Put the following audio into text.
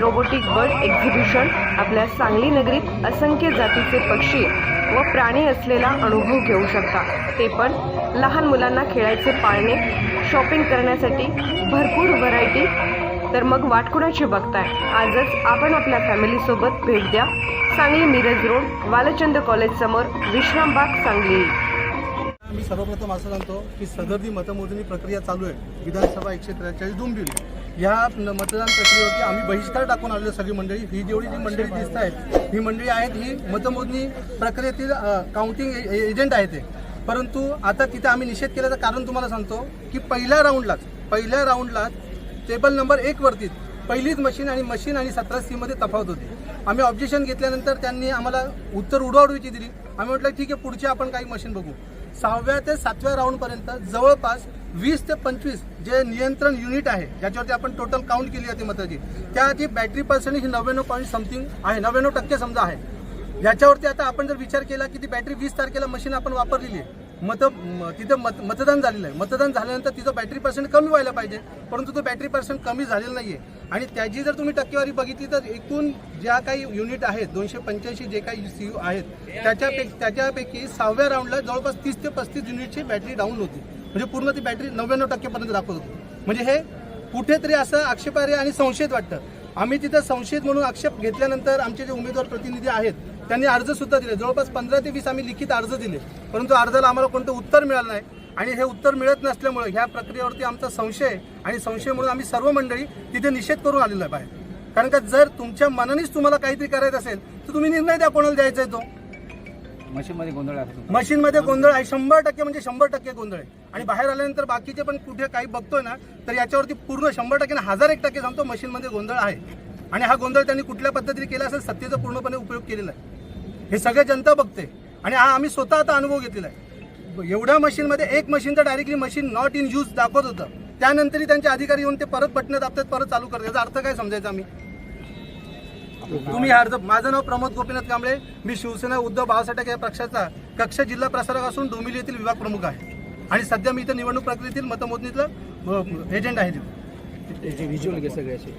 Robotic bird exhibition आपल्या सांगली नगरीत असंख्य जातीचे पक्षी व प्राणी असलेला अनुभव घेऊ शकता. ते पण लहान मुलांना खेळायचे पाळणे शॉपिंग करण्यासाठी भरपूर व्हरायटी तर मग वाट कुणाची बघताय? आजच आपण आपल्या फॅमिलीसोबत भेट द्या. सांगली मिरज रोड बालचंद कॉलेज समोर विश्रामबाग सांगली. मी सर्वप्रथम असं सांगतो की सदरदी मतमोजणी प्रक्रिया चालू आहे विधानसभा एकशे त्रेचाळीस डोंबिवली ह्या मतदान प्रक्रियेवरती आम्ही बहिष्कार टाकून आलेलो सगळी मंडळी. ही जेवढी जी मंडळी दिसत आहेत ही मंडळी आहेत ही मतमोजणी प्रक्रियेतील काउंटिंग एजंट आहेत ते. परंतु आता तिथे आम्ही निषेध केल्याचं कारण तुम्हाला सांगतो की पहिल्या राऊंडलाच पहिल्या राऊंडलाच टेबल नंबर एकवरती पहिलीच मशीन आणि मशीन आणि सतरा सीमध्ये तफावत होती. आम्ही ऑब्जेक्शन घेतल्यानंतर त्यांनी आम्हाला उत्तर उडवाउडवीची दिली. आम्ही म्हटलं ठीक आहे पुढची आपण काही मशीन बघू. सहाव्या ते सातव्या राऊंड पर्यंत जवळपास वीस ते पंचवीस जे नियंत्रण युनिट आहे ज्याच्यावरती आपण टोटल काउंट केली होती मताची त्याची बॅटरी पर्सेंटेज ही नव्याण्णव पॉईंट समथिंग आहे नव्याण्णव टक्के समजा आहे. याच्यावरती आता आपण जर विचार केला की ती बॅटरी वीस तारखेला मशीन आपण वापरलेली आहे मत तिथं मत मतदान झालेलं आहे. मतदान झाल्यानंतर तिचं बॅटरी पर्सेंट कमी व्हायला पाहिजे. परंतु तो बॅटरी पर्सेंट कमी झालेला नाही आहे आणि त्याची जर तुम्ही टक्केवारी बघितली तर एकूण ज्या काही युनिट आहेत दोनशे पंच्याऐंशी जे काही सी यू आहेत त्याच्यापैकी त्याच्यापैकी सहाव्या राऊंडला जवळपास तीस ते पस्तीस युनिटची बॅटरी डाऊन होती. म्हणजे पूर्ण ती बॅटरी नव्याण्णव टक्केपर्यंत दाखवत होती. म्हणजे हे कुठेतरी असं आक्षेपार्ह आणि संशयित वाटतं. आम्ही तिथं संशयित म्हणून आक्षेप घेतल्यानंतर आमचे जे उमेदवार प्रतिनिधी आहेत त्यांनी अर्ज सुद्धा दिले. जवळपास पंधरा ते वीस आम्ही लिखित अर्ज दिले. परंतु अर्जाला आम्हाला कोणतं उत्तर मिळालं नाही. आणि हे उत्तर मिळत नसल्यामुळे ह्या प्रक्रियेवरती आमचा संशय आणि संशय म्हणून आम्ही सर्व मंडळी तिथे निषेध करून आलेलो आहे बाहेर. कारण का जर तुमच्या मनानेच तुम्हाला काहीतरी करायचं असेल तर तुम्ही निर्णय द्या कोणाला द्यायचा आहे तो. मशीनमध्ये गोंधळ आहे मशीनमध्ये गोंधळ आहे. शंभर टक्के म्हणजे शंभर टक्के गोंधळ आहे. आणि बाहेर आल्यानंतर बाकीचे पण कुठे काही बघतोय ना तर याच्यावरती पूर्ण शंभर टक्के ना हजार एक टक्के सांगतो मशीनमध्ये गोंधळ आहे. आणि हा गोंधळ त्यांनी कुठल्या पद्धतीने केला असेल सत्तेचा पूर्णपणे उपयोग केलेला आहे. हे सगळे जनता बघते. आणि हा आम्ही स्वतः आता अनुभव घेतलेला आहे. एवढ्या मशीनमध्ये एक मशीनचं directly machine not in use दाखवत होतं. त्यानंतरही त्यांचे अधिकारी येऊन ते परत बटणं दाबतात परत चालू करतात. याचा अर्थ काय समजायचा आम्ही? तुम्ही अर्ज माझं नाव प्रमोद गोपीनाथ कांबळे. मी शिवसेना उद्धव बाळासाहेब या पक्षाचा कक्ष जिल्हा प्रसारक असून डोंबिवली येथील विभाग प्रमुख आहे. आणि सध्या मी इथं निवडणूक प्रक्रियेतील मतमोजणीतलं एजंट आहे. तिथं. सगळ्याचे